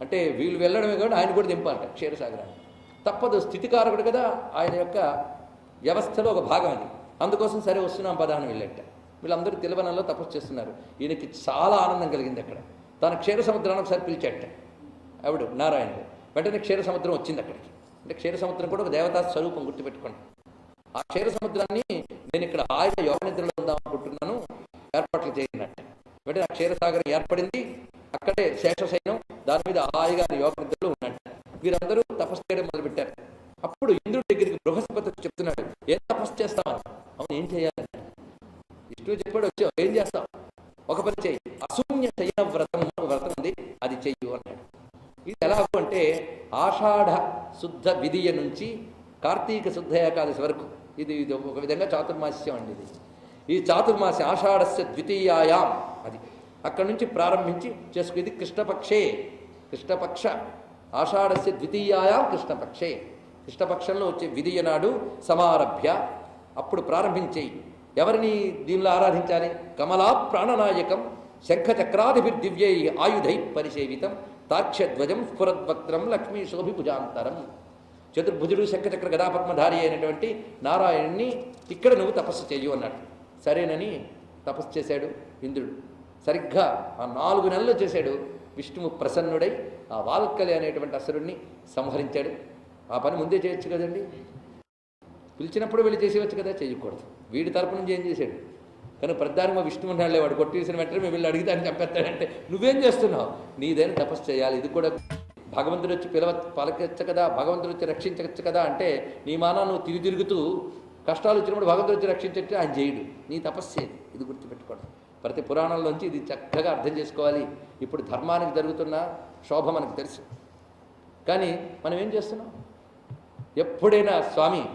అంటే వీళ్ళు వెళ్ళడమే కాదు ఆయన కూడా దింపాలట క్షీరసాగరాన్ని తప్పదు స్థితికారకుడు కదా ఆయన యొక్క వ్యవస్థలో ఒక భాగం అది. అందుకోసం సరే వస్తున్నాం పదాన్ని వెళ్ళట. వీళ్ళందరూ తిలవనంలో తపస్సు చేస్తున్నారు. ఈయనకి చాలా ఆనందం కలిగింది అక్కడ. తన క్షీర సముద్రాన్ని ఒకసారి పిలిచాట. ఆవిడ నారాయణుడు. వెంటనే క్షీర సముద్రం వచ్చింది అక్కడికి. అంటే క్షీర సముద్రం కూడా ఒక దేవతా స్వరూపం గుర్తుపెట్టుకోండి. ఆ క్షీర సముద్రాన్ని నేను ఇక్కడ ఆయన యోగ నిద్రలో ఉందాం అనుకుంటున్నాను. ఏర్పాట్లు చేయనట్టు వెంటనే ఆ క్షీరసాగరం ఏర్పడింది. అక్కడే శేషశైనం దాని మీద హాయిగా యోగ నిద్రలో ఉన్నట్టు వీరందరూ తపస్సు చేయడం మొదలుపెట్టారు. అప్పుడు ఇంద్రుడి దగ్గరికి బృహస్పతి చెప్తున్నాడు ఏం తపస్సు చేస్తామని అవును ఏం చేయాలి? విష్ణువు చెప్పాడు వచ్చావు ఏం చేస్తావు? ఒక పని చెయ్యి. అశూన్య శయన వ్రతం ఒక వ్రతం ఉంది అది చెయ్యు అన్నాడు. ఇది ఎలాగో అంటే ఆషాఢ శుద్ధ విధియ నుంచి కార్తీక శుద్ధ ఏకాదశి వరకు. ఇది ఇది ఒక విధంగా చాతుర్మాస్యం అండి ఇది. ఈ చాతుర్మాసి ఆషాఢస్య ద్వితీయాయాం. అది అక్కడి నుంచి ప్రారంభించి చేసుకు ఇది కృష్ణపక్షే. కృష్ణపక్ష. ఆషాఢస్య ద్వితీయాయాం కృష్ణపక్షే. కృష్ణపక్షంలో వచ్చే విధియ నాడు సమారభ్య. అప్పుడు ప్రారంభించేయి. ఎవరిని దీనిలో ఆరాధించాలి? కమలా ప్రాణనాయకం శంఖచక్రాదిభిర్దివ్యై ఆయుధై పరిసేవితం తాక్ష్యధ్వజం స్ఫురద్వక్త్రం లక్ష్మీ శోభిభుజాంతరం. చతుర్భుజుడు శంఖచక్ర గదాపద్మధారి అయినటువంటి నారాయణ్ణి ఇక్కడ నువ్వు తపస్సు చేయు అన్నాడు. సరేనని తపస్సు చేశాడు ఇంద్రుడు. సరిగ్గా ఆ నాలుగు నెలలు చేశాడు. విష్ణువు ప్రసన్నుడై ఆ వాల్కలి అనేటువంటి అసురుణ్ణి సంహరించాడు. ఆ పని ముందే చేయొచ్చు కదండి? పిలిచినప్పుడు వెళ్ళి చేసేవచ్చు కదా? చేయకూడదు. వీడి తరపు నుంచి ఏం చేశాడు? కానీ ప్రధానంగా విష్ణు ఉన్నాడులే వాడు కొట్టేసిన వెంటనే మేము వెళ్ళి అడిగితే అని చెప్పేస్తాడంటే నువ్వేం చేస్తున్నావు? నీదైనా తపస్సు చేయాలి ఇది కూడా భగవంతుడు వచ్చి పిలవ పలకచ్చు కదా? భగవంతుడు వచ్చి రక్షించవచ్చు కదా? అంటే నీ మానా నువ్వు తిరిగి తిరుగుతూ కష్టాలు వచ్చినప్పుడు భగవంతుడు వచ్చి రక్షించట్టు ఆయన చేయడు. నీ తపస్సు ఇది గుర్తు ప్రతి పురాణంలోంచి ఇది చక్కగా అర్థం చేసుకోవాలి. ఇప్పుడు ధర్మానికి జరుగుతున్న శోభ మనకు తెలుసు. కానీ మనం ఏం చేస్తున్నాం? ఎప్పుడైనా స్వామి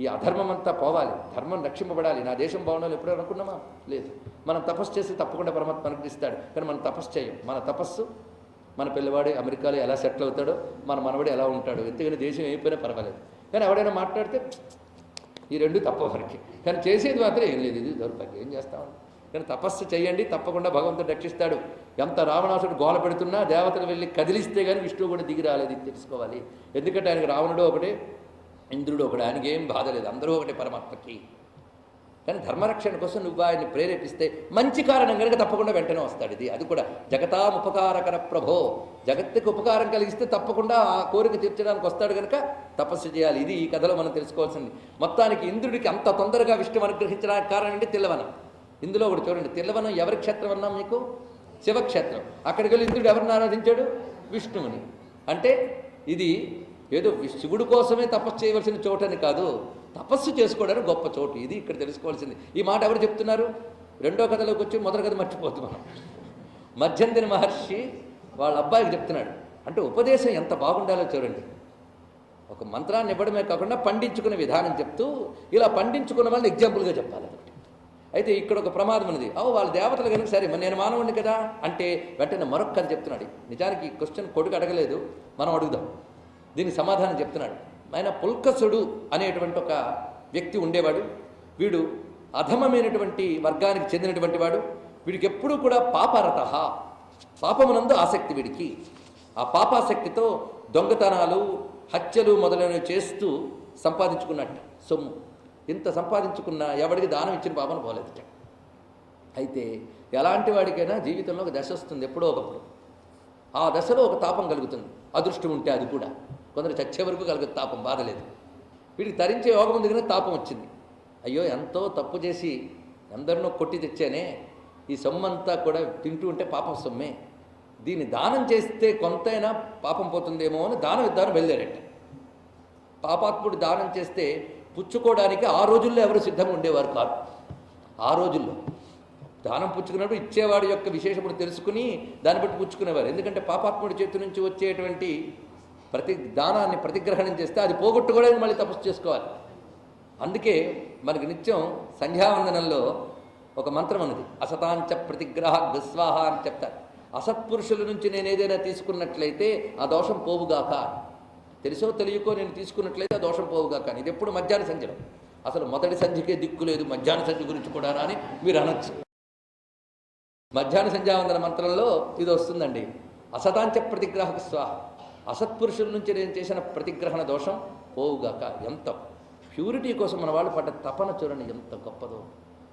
ఈ అధర్మం అంతా పోవాలి. ధర్మం రక్షింపబడాలి. నా దేశం బాగుండాలి ఎప్పుడైనా అనుకున్నామా? లేదు. మనం తపస్సు చేసి తప్పకుండా పరమాత్మ అనుగ్రహిస్తాడు. కానీ మనం తపస్సు చేయం. మన తపస్సు మన పిల్లవాడు అమెరికాలో ఎలా సెటిల్ అవుతాడో మన మనవడు ఎలా ఉంటాడు. ఎందుకని దేశం అయిపోయినా పర్వాలేదు. కానీ ఎవడైనా మాట్లాడితే ఈ రెండు తప్ప వరకే. కానీ చేసేది మాత్రం ఏం లేదు. ఇది దౌర్భాగ్యం. ఏం చేస్తామని కానీ తపస్సు చేయండి తప్పకుండా భగవంతుడు రక్షిస్తాడు. ఎంత రావణాసుడు గోల పెడుతున్నా దేవతలు వెళ్ళి కదిలిస్తే కానీ విష్ణువు కూడా దిగి రాలేదు తెలుసుకోవాలి. ఎందుకంటే ఆయనకు రావణుడు ఒకటే ఇంద్రుడు ఒకటి ఆయనకి ఏం బాధ లేదు అందరూ ఒకటే పరమాత్మకి. కానీ ధర్మరక్షణ కోసం నువ్వు ఆయన్ని ప్రేరేపిస్తే మంచి కారణం కనుక తప్పకుండా వెంటనే వస్తాడు ఇది. అది కూడా జగతాం ఉపకారకర ప్రభో. జగత్తుకు ఉపకారం కలిగిస్తే తప్పకుండా ఆ కోరిక తీర్చడానికి వస్తాడు కనుక తపస్సు చేయాలి. ఇది ఈ కథలో మనం తెలుసుకోవాల్సింది. మొత్తానికి ఇంద్రుడికి అంత తొందరగా విష్ణు అనుగ్రహించడానికి కారణం ఏంటి? తెల్లవనం ఇందులో ఒకటి చూడండి తిల్లవనం ఎవరి క్షేత్రం అన్నాం మీకు? శివక్షేత్రం. అక్కడికి వెళ్ళి ఇంద్రుడు ఎవరిని ఆరాధించాడు? విష్ణువుని. అంటే ఇది ఏదో శివుడు కోసమే తపస్సు చేయవలసిన చోటని కాదు తపస్సు చేసుకోవడానికి గొప్ప చోటు. ఇది ఇక్కడ తెలుసుకోవాల్సింది. ఈ మాట ఎవరు చెప్తున్నారు? రెండో కథలోకి వచ్చి మొదటి కథ మర్చిపోద్దు మనం మధ్యంతిని మహర్షి వాళ్ళ అబ్బాయికి చెప్తున్నాడు. అంటే ఉపదేశం ఎంత బాగుండాలో చూడండి. ఒక మంత్రాన్ని ఇవ్వడమే కాకుండా పండించుకునే విధానం చెప్తూ ఇలా పండించుకున్న వాళ్ళని ఎగ్జాంపుల్గా చెప్పాలి. అయితే ఇక్కడ ఒక ప్రమాదం ఉన్నది. ఓ వాళ్ళ దేవతలు కనుక సరే మరి నేను మానవుడిని కదా? అంటే వెంటనే మరొక కథ చెప్తున్నాడు. నిజానికి ఈ క్వశ్చన్ కొడుకు అడగలేదు. మనం అడుగుదాం. దీనికి సమాధానం చెప్తున్నాడు. ఆయన పుల్కసుడు అనేటువంటి ఒక వ్యక్తి ఉండేవాడు. వీడు అధమమైనటువంటి వర్గానికి చెందినటువంటి వాడు. వీడికి ఎప్పుడూ కూడా పాపరత పాపమునందు ఆసక్తి వీడికి. ఆ పాపాసక్తితో దొంగతనాలు హత్యలు మొదలైనవి చేస్తూ సంపాదించుకున్నట్టు సొమ్ము. ఇంత సంపాదించుకున్నా ఎవడికి దానం ఇచ్చిన పాపను పోలేదుట అయితే ఎలాంటి వాడికైనా జీవితంలో ఒక దశ వస్తుంది ఎప్పుడో ఒకప్పుడు. ఆ దశలో ఒక తాపం కలుగుతుంది. అదృష్టం ఉంటే అది కూడా. కొందరు చచ్చే వరకు కలిగే తాపం బాధలేదు. వీడికి తరించే యోగం దిగిన తాపం వచ్చింది. అయ్యో ఎంతో తప్పు చేసి ఎందరినో కొట్టి తెచ్చానే ఈ సొమ్మంతా కూడా తింటూ ఉంటే పాపం సొమ్మే. దీన్ని దానం చేస్తే కొంతైనా పాపం పోతుందేమో అని దానం ఇద్దామని బయలుదేరట పాపాత్ముడు దానం చేస్తే పుచ్చుకోవడానికి ఆ రోజుల్లో ఎవరు సిద్ధంగా ఉండేవారు కాదు. ఆ రోజుల్లో దానం పుచ్చుకున్నప్పుడు ఇచ్చేవాడి యొక్క విశేషమును తెలుసుకుని దాన్ని బట్టి పుచ్చుకునేవారు. ఎందుకంటే పాపాత్ముడి చేతి నుంచి వచ్చేటువంటి ప్రతి దానాన్ని ప్రతిగ్రహణం చేస్తే అది పోగొట్టుకోవడానికి మళ్ళీ తపస్సు చేసుకోవాలి. అందుకే మనకి నిత్యం సంధ్యావందనంలో ఒక మంత్రం ఉన్నది. అసతాంచ ప్రతిగ్రహ విస్వాహ అని చెప్తారు. అసత్పురుషుల నుంచి నేను ఏదైనా తీసుకున్నట్లయితే ఆ దోషం పోవుగాక తెలుసో తెలియకో నేను తీసుకున్నట్లయితే ఆ దోషం పోవుగాక కానీ. ఇది ఎప్పుడు మధ్యాహ్న సంధ్యలో. అసలు మొదటి సంధ్యకే దిక్కు లేదు మధ్యాహ్న సంధ్య గురించి కూడా అని మీరు అనొచ్చు. మధ్యాహ్న సంధ్యావందన మంత్రంలో ఇది వస్తుందండి. అసతాంచ ప్రతిగ్రహక స్వాహ. అసత్పురుషుల నుంచి నేను చేసిన ప్రతిగ్రహణ దోషం పోవుగాక. ఎంత? ప్యూరిటీ కోసం మన వాళ్ళు పడ్డ తపన చూడండి ఎంత గొప్పదో.